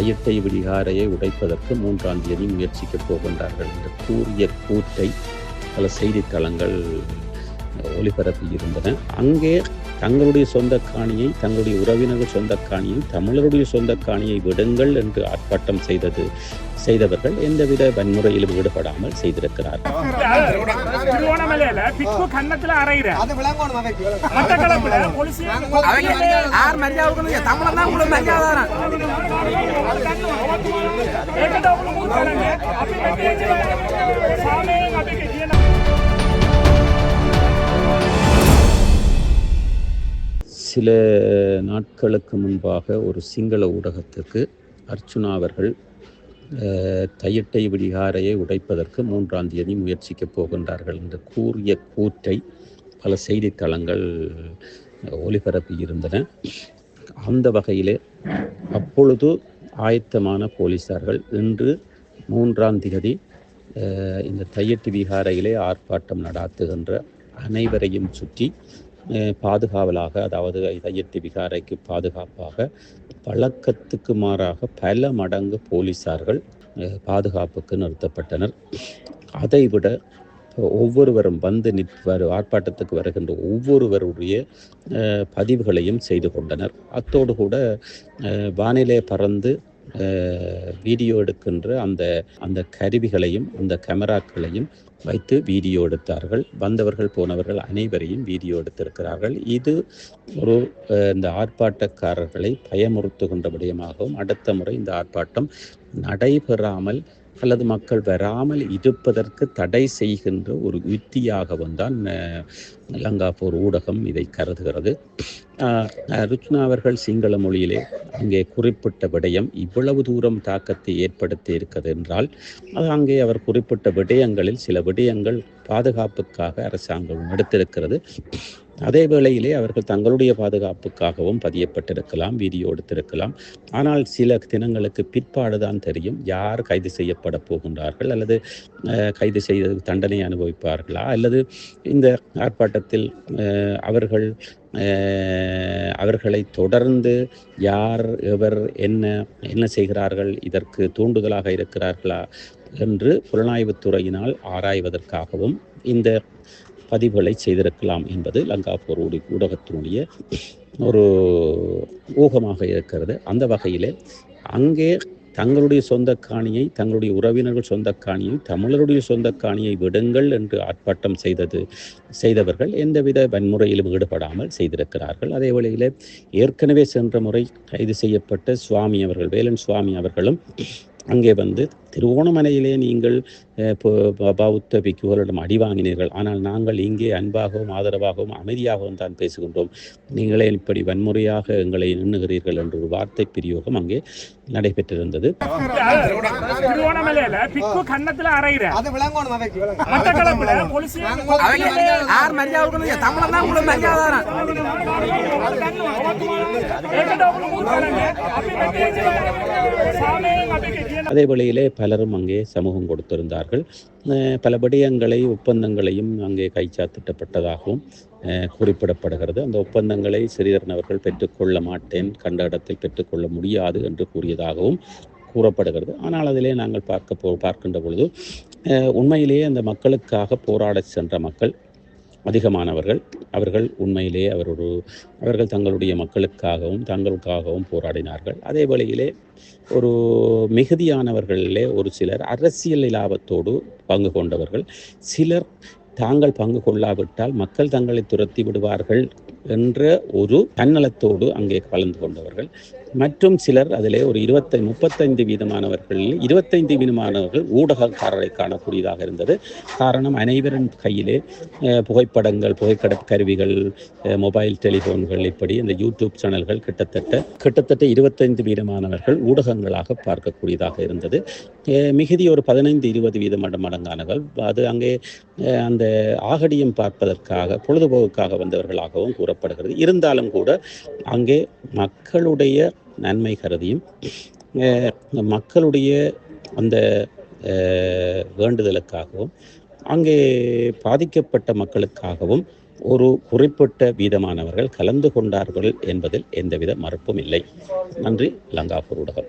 கையட்டை விடிகாரையை உடைப்பதற்கு மூன்றாம் தேதி முயற்சிக்கப் போகின்றார்கள் என்று கூறிய கூற்றை பல செய்தித்தளங்கள் ஒளிபரப்பி இருந்தன. அங்கே தங்களுடைய சொந்த காணியை தங்களுடைய உறவினர்கள் சொந்த காணியை தமிழருடைய சொந்த காணியை விடுங்கள் என்று ஆர்ப்பாட்டம் செய்தது செய்தவர்கள் எந்தவித வன்முறையிலும் ஈடுபடாமல் செய்திருக்கிறார்கள். திருவோணமலையில சில நாட்களுக்கு முன்பாக ஒரு சிங்கள ஊடகத்துக்கு அர்ச்சுனா அவர்கள் தையட்டை விடிகாரையை உடைப்பதற்கு மூன்றாம் தேதி முயற்சிக்கப் போகின்றார்கள். என்று கூறிய கூற்றை பல செய்தித்தளங்கள் ஒளிபரப்பி இருந்தன. அந்த வகையிலே அப்பொழுது ஆயத்தமான போலீசார்கள் இன்று மூன்றாம் தேதி இந்த தையட்டு விகாரையிலே ஆர்ப்பாட்டம் நடாத்துகின்ற அனைவரையும் சுற்றி பாதுகாவலாக அதாவது ஐயத்தி விகாரைக்கு பாதுகாப்பாக வழக்கத்துக்கு மாறாக பல மடங்கு போலீசார்கள் பாதுகாப்புக்கு நிறுத்தப்பட்டனர். அதைவிட ஒவ்வொருவரும் வந்து நிற்பர் ஆர்ப்பாட்டத்துக்கு வருகின்ற ஒவ்வொருவருடைய பதிவுகளையும் செய்து கொண்டனர். அத்தோடு கூட வானிலை பறந்து வீடியோ எடுக்கின்ற அந்த அந்த கருவிகளையும் அந்த கேமராக்களையும் வைத்து வீடியோ எடுத்தார்கள். வந்தவர்கள் போனவர்கள் அனைவரையும் வீடியோ எடுத்திருக்கிறார்கள். இது ஒரு இந்த ஆர்ப்பாட்டக்காரர்களை பயமுறுத்துகின்ற விடயமாகவும் அடுத்த முறை இந்த ஆர்ப்பாட்டம் நடைபெறாமல் அல்லது மக்கள் வராமல் இருப்பதற்கு தடை செய்கின்ற ஒரு யுத்தியாகவும் தான் லங்காப்பூர் ஊடகம் இதை கருதுகிறது. ருச்னா அவர்கள் சிங்கள மொழியிலே அங்கே குறிப்பிட்ட விடயம் இவ்வளவு தூரம் தாக்கத்தை ஏற்படுத்தி இருக்கிறது என்றால் அது அங்கே அவர் குறிப்பிட்ட விடயங்களில் சில விடயங்கள் பாதுகாப்புக்காக அரசாங்கம் எடுத்திருக்கிறது. அதே வேளையிலே அவர்கள் தங்களுடைய பாதுகாப்புக்காகவும் பதியப்பட்டிருக்கலாம் வீடியோ எடுத்திருக்கலாம் ஆனால் சில தினங்களுக்கு பிற்பாடுதான் தெரியும் யார் கைது செய்யப்பட போகின்றார்கள் அல்லது கைது செய்து தண்டனை அனுபவிப்பார்களா? அல்லது இந்த ஆர்ப்பாட்டத்தில் அவர்கள் அவர்களை தொடர்ந்து யார் எவர் என்ன என்ன செய்கிறார்கள் இதற்கு தூண்டுதலாக இருக்கிறார்களா? என்று புலனாய்வுத்துறையினால் ஆராய்வதற்காகவும் இந்த பதிவுகளை செய்திருக்கலாம் என்பது லங்காபூர் ஊடகத்தினுடைய ஒரு ஊகமாக இருக்கிறது. அந்த வகையிலே அங்கே தங்களுடைய சொந்த காணியை தங்களுடைய உறவினர்கள் சொந்த காணியை தமிழருடைய சொந்த காணியை விடுங்கள் என்று ஆர்ப்பாட்டம் செய்தது செய்தவர்கள் எந்தவித வன்முறையிலும் ஈடுபடாமல் செய்திருக்கிறார்கள். அதே வேளையிலே ஏற்கனவே சென்ற முறை கைது செய்யப்பட்ட சுவாமி அவர்கள் வேலன் சுவாமி அவர்களும் அங்கே வந்து திருவோணமலையிலே நீங்கள் பௌத்த பிக்குகளிடம் அடி வாங்கினீர்கள் ஆனால் நாங்கள் இங்கே அன்பாகவும் ஆதரவாகவும் அமைதியாகவும் தான் பேசுகின்றோம் நீங்களே இப்படி வன்முறையாக எங்களை எண்ணுகிறீர்கள் என்ற ஒரு வார்த்தை பிரயோகம் அங்கே நடைபெற்றிருந்தது தமிழன் அதே வழியிலே பலரும் அங்கே சமூகம் கொடுத்திருந்தார்கள். பல விடயங்களை ஒப்பந்தங்களையும் அங்கே கைச்சாத்திட்டப்பட்டதாகவும் குறிப்பிடப்படுகிறது. அந்த ஒப்பந்தங்களை சிறிதரன் அவர்கள் பெற்றுக்கொள்ள மாட்டேன் கண்ட இடத்தில் பெற்றுக்கொள்ள முடியாது என்று கூறியதாகவும் கூறப்படுகிறது. ஆனால் அதிலே நாங்கள் பார்க்க போ பார்க்கின்ற பொழுது உண்மையிலேயே அந்த மக்களுக்காக போராட சென்ற மக்கள் அதிகமானவர்கள் அவர்கள் உண்மையிலே அவர் ஒரு அவர்கள் தங்களுடைய மக்களுக்காகவும் தங்களுக்காகவும் போராடினார்கள். அதே வேளையிலே ஒரு மிகுதியானவர்களிலே ஒரு சிலர் அரசியல் லாபத்தோடு பங்கு கொண்டவர்கள். சிலர் தாங்கள் பங்கு கொள்ளாவிட்டால் மக்கள் தங்களை துரத்தி விடுவார்கள் என்ற ஒரு தன்னலத்தோடு அங்கே கலந்து கொண்டவர்கள். மற்றும் சிலர் அதிலே ஒரு இருபத்தை முப்பத்தைந்து வீதமானவர்களில் இருபத்தைந்து வீதமானவர்கள் ஊடகக்காரரை காணக்கூடியதாக இருந்தது. காரணம் அனைவரின் கையிலே புகைப்படங்கள் புகைப்பட கருவிகள் மொபைல் டெலிஃபோன்கள் இப்படி இந்த யூடியூப் சேனல்கள் கிட்டத்தட்ட கிட்டத்தட்ட இருபத்தைந்து வீதமானவர்கள் ஊடகங்களாக பார்க்கக்கூடியதாக இருந்தது. மிகுதி ஒரு பதினைந்து இருபது வீதம் மடங்கானவர்கள் அது அங்கே அந்த ஆகடியம் பார்ப்பதற்காக பொழுதுபோக்குக்காக வந்தவர்களாகவும் கூறப்படுகிறது. இருந்தாலும் கூட அங்கே மக்களுடைய நன்மை கருதியும். மக்களுடைய அந்த வேண்டுதலுக்காகவும் அங்கே பாதிக்கப்பட்ட மக்களுக்காகவும் ஒரு குறிப்பிட்ட வீதமானவர்கள் கலந்து கொண்டார்கள் என்பதில் எந்தவித மறுப்பும் இல்லை. நன்றி லங்காபூர் ஊடகம்.